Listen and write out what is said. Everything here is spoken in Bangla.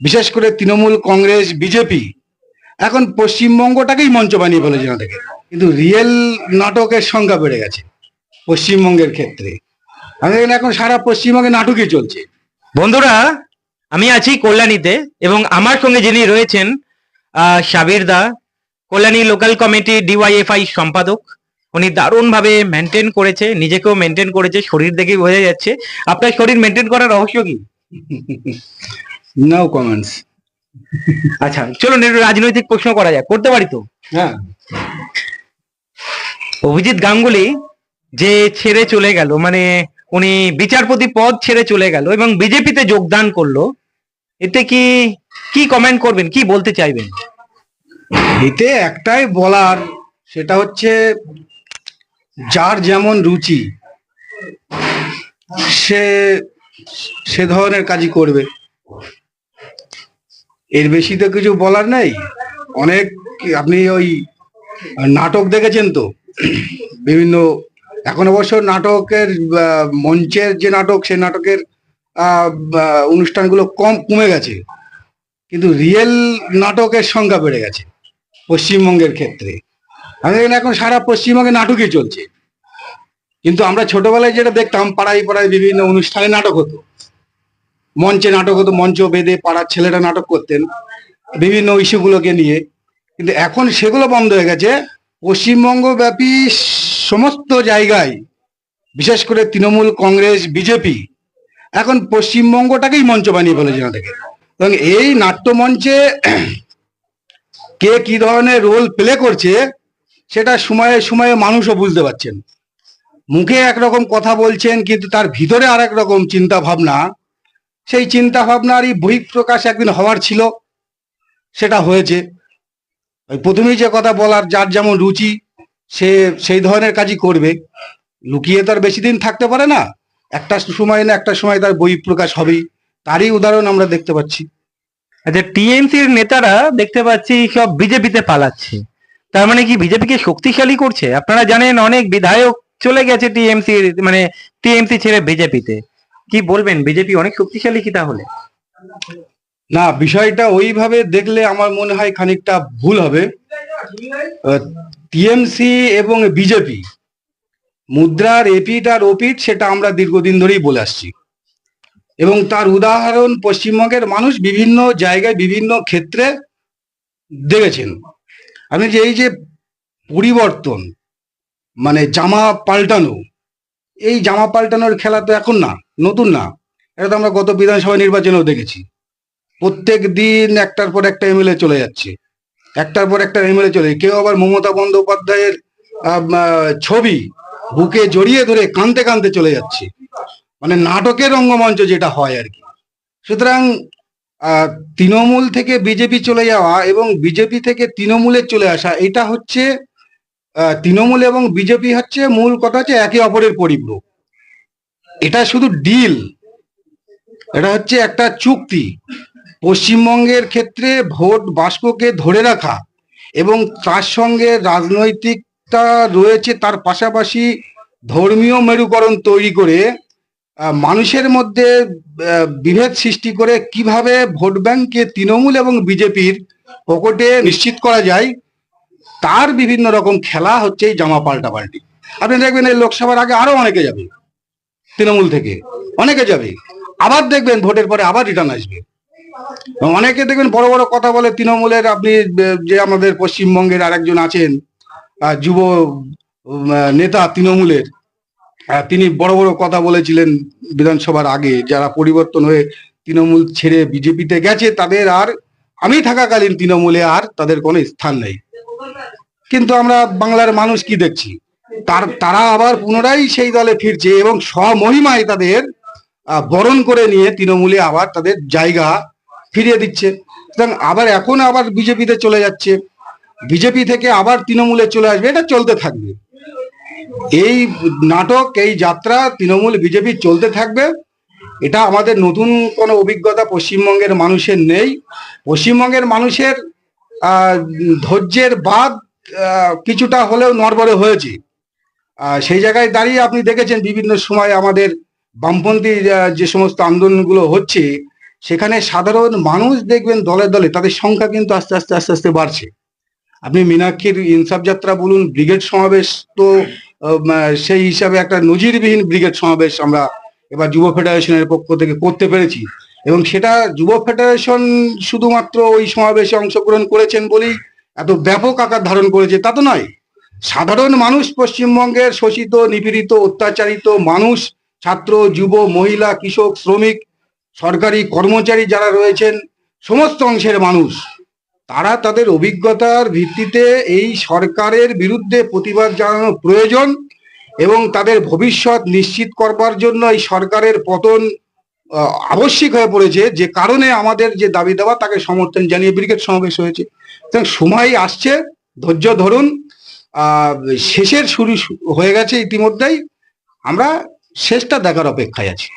বিশেষ করে তৃণমূল কংগ্রেস বিজেপি। এখন পশ্চিমবঙ্গটাকেই মঞ্চ বানিয়ে ফেলেছে নাটকে কিন্তু রিয়েল নাটকের সংখ্যা বেড়ে গেছে পশ্চিমবঙ্গের ক্ষেত্রে। আমি দেখলাম এখন সারা পশ্চিমবঙ্গে নাটকই চলছে। বন্ধুরা আমি আছি কল্যাণীতে এবং আমার সঙ্গে যিনি রয়েছেন আহ, সাবির দা কল্যাণী লোকাল কমিটি ডিওয়াইএফআই সম্পাদক। উনি দারুণভাবে মেনটেন করেছে নিজেকেও মেনটেন করেছে শরীর দেখেই বোঝা যাচ্ছে। আপনার শরীর মেনটেন করার রহস্য কি? নো কমেন্টস আচ্ছা চলুন একটু রাজনৈতিক প্রশ্ন করা যাক। করতে পারি তো? হ্যাঁ। অভিজিৎ গাঙ্গুলি যে ছেড়ে চলে গেল মানে উনি বিচারপতি পদ ছেড়ে চলে গেল এবং বিজেপিতে যোগদান করল এতে কি কি কমেন্ট করবেন? কি বলতে চাইবেন? এতে একটাই বলার সেটা হচ্ছে যার যেমন রুচি সে সে ধরনের কাজই করবে। এর বেশি তো কিছু বলার নেই। অনেক আপনি ওই নাটক দেখেছেন তো? বিভিন্ন, এখন অবশ্য নাটকের মঞ্চের যে নাটক সেই নাটকের অনুষ্ঠানগুলো কম কমে গেছে। কিন্তু রিয়েল নাটকের সংখ্যা বেড়ে গেছে, পশ্চিমবঙ্গের ক্ষেত্রে। আমাদের এখন সারা পশ্চিমবঙ্গে নাটকই চলছে। কিন্তু আমরা ছোটবেলায় যেটা দেখতাম, পাড়ায় পাড়ায় বিভিন্ন অনুষ্ঠানে নাটক হতো। মঞ্চে নাটক হতো মঞ্চ বেঁধে পাড়ার ছেলেরা নাটক করতেন, বিভিন্ন ইস্যুগুলোকে নিয়ে। কিন্তু এখন সেগুলো বন্ধ হয়ে গেছে। পশ্চিমবঙ্গ ব্যাপী সমস্ত জায়গায়, বিশেষ করে তৃণমূল, কংগ্রেস, বিজেপি, এখন পশ্চিমবঙ্গটাকেই মঞ্চ বানিয়ে ফেলেছে নাটকে এবং এই নাট্যমঞ্চে কে কি ধরনের রোল প্লে করছে, সেটা সময়ে সময়ে মানুষও বুঝতে পারছেন। মুখে একরকম কথা বলছেন, কিন্তু তার ভিতরে আর রকম চিন্তা ভাবনা সেই চিন্তা ভাবনারই বহিঃপ্রকাশ একদিন হওয়ার ছিল, সেটা হয়েছে। ওই প্রথমেই যে কথা বলার, যার যেমন রুচি, সে সেই ধরনের কাজই করবে। লুকিয়ে তো আর বেশি দিন থাকতে পারে না। একটা সময় না একটা সময় তার বহিঃপ্রকাশ হবেই। তারই উদাহরণ আমরা দেখতে পাচ্ছি। আচ্ছা টিএমসির নেতারা দেখতে পাচ্ছি সব বিজেপিতে পালাচ্ছে। তার মানে কি বিজেপিকে শক্তিশালী করছে? আপনারা জানেন অনেক বিধায়ক চলে গেছে টিএমসি মানে টিএমসি ছেড়ে বিজেপিতে। কি বলবেন? বিজেপি অনেক শক্তিশালী কি তাহলে? না, বিষয়টা ওইভাবে দেখলে আমার মনে হয় খানিকটা ভুল হবে। টিএমসি এবং বিজেপি, মুদ্রার এপিট আর ওপিট সেটা আমরা দীর্ঘদিন ধরেই বলে আসছি। এবং তার উদাহরণ পশ্চিমবঙ্গের মানুষ বিভিন্ন জায়গায়, বিভিন্ন ক্ষেত্রে দেখেছেন। আপনি যে এই যে পরিবর্তন মানে জামা পাল্টানো, এই জামা পাল্টানোর খেলা তো এখন না। নতুন না। এটা তো আমরা গত বিধানসভা নির্বাচনেও দেখেছি। প্রত্যেক দিন একটার পর একটা এমএলএ চলে যাচ্ছে। একটার পর একটা এমএলএ চলে কেউ আবার মমতা বন্দ্যোপাধ্যায়ের ছবি বুকে জড়িয়ে ধরে কানতে কানতে চলে যাচ্ছে। মানে নাটকের রঙ্গমঞ্চ যেটা হয় আর কি। সুতরাং তৃণমূল থেকে বিজেপি চলে যাওয়া এবং বিজেপি থেকে তৃণমূলে চলে আসা, এটা হচ্ছে তৃণমূল এবং বিজেপি হচ্ছে মূল কথা হচ্ছে একে অপরের পরিপূরক। এটা শুধু ডিল এটা হচ্ছে একটা চুক্তি। পশ্চিমবঙ্গের ক্ষেত্রে ভোট বাষ্পকে ধরে রাখা এবং তার সঙ্গে রাজনৈতিকতা রয়েছে, তার পাশাপাশি ধর্মীয় মেরুকরণ তৈরি করে মানুষের মধ্যে বিভেদ সৃষ্টি করে কীভাবে ভোট ব্যাংকে তৃণমূল এবং বিজেপির পকেটে নিশ্চিত করা যায়, তার বিভিন্ন রকম খেলা হচ্ছে এই জামা পাল্টাপাল্টি আপনি দেখবেন এই লোকসভার আগে আরও অনেকে যাবে। তৃণমূল থেকে। অনেকে যাবে। আবার দেখবেন ভোটের পরে আবার রিটার্ন আসবে। অনেকে দেখবেন বড় বড় কথা বলে তৃণমূলের আপনি যে আমাদের পশ্চিমবঙ্গের আরেকজন আছেন যুব নেতা তৃণমূলের তিনি বড় বড় কথা বলেছিলেন বিধানসভার আগে, যারা পরিবর্তন হয়ে তৃণমূল ছেড়ে বিজেপিতে গেছে, তাদের আর, আমি থাকাকালীন তৃণমূলে আর তাদের কোনো স্থান নেই। কিন্তু আমরা বাংলার মানুষ কি দেখছি? তার, তারা আবার পুনরায় সেই দলে ফিরছে এবং স্বমহিমায় তাদের বরণ করে নিয়ে তৃণমূলে আবার তাদের জায়গা ফিরিয়ে দিচ্ছে। সুতরাং আবার এখন আবার বিজেপিতে চলে যাচ্ছে। বিজেপি থেকে আবার তৃণমূলে চলে আসবে, এটা চলতে থাকবে। এই নাটক, এই যাত্রা তৃণমূল, বিজেপি চলতে থাকবে। এটা আমাদের নতুন কোনো অভিজ্ঞতা পশ্চিমবঙ্গের মানুষের নেই। পশ্চিমবঙ্গের মানুষের ধৈর্যের বাদ কিছুটা হলেও নড়বড়ে হয়েছে। সেই জায়গায় দাঁড়িয়ে আপনি দেখেছেন বিভিন্ন সময় আমাদের বামপন্থী যে সমস্ত আন্দোলনগুলো হচ্ছে, সেখানে সাধারণ মানুষ দেখবেন দলে দলে, তাদের সংখ্যা কিন্তু আস্তে আস্তে আস্তে আস্তে বাড়ছে। আপনি মীনাক্ষীর ইনসাফ যাত্রা বলুন, ব্রিগেড সমাবেশ তো সেই হিসাবে একটা নজিরবিহীন ব্রিগেড সমাবেশ আমরা এবার যুব ফেডারেশনের পক্ষ থেকে করতে পেরেছি। এবং সেটা যুব ফেডারেশন শুধুমাত্র ওই সমাবেশে অংশগ্রহণ করেছেন বলেই এত ব্যাপক আকার ধারণ করেছে, তা তো নয়। সাধারণ মানুষ পশ্চিমবঙ্গের শোষিত, নিপীড়িত, অত্যাচারিত মানুষ, ছাত্র, যুব, মহিলা, কৃষক, শ্রমিক, সরকারি কর্মচারী যারা রয়েছেন, সমস্ত অংশের মানুষ, তারা তাদের অভিজ্ঞতার ভিত্তিতে এই সরকারের বিরুদ্ধে প্রতিবাদ জানানো প্রয়োজন এবং তাদের ভবিষ্যৎ নিশ্চিত করবার জন্য এই সরকারের পতন আবশ্যিক হয়ে পড়েছে। যে কারণে আমাদের যে দাবি দেওয়া, তাকে সমর্থন জানিয়ে ব্রিগেড সমাবেশ হয়েছে। সময় আসছে, ধৈর্য ধরুন। শেষের শুরু হয়ে গেছে ইতিমধ্যেই। আমরা শেষটা দেখার অপেক্ষায় আছি।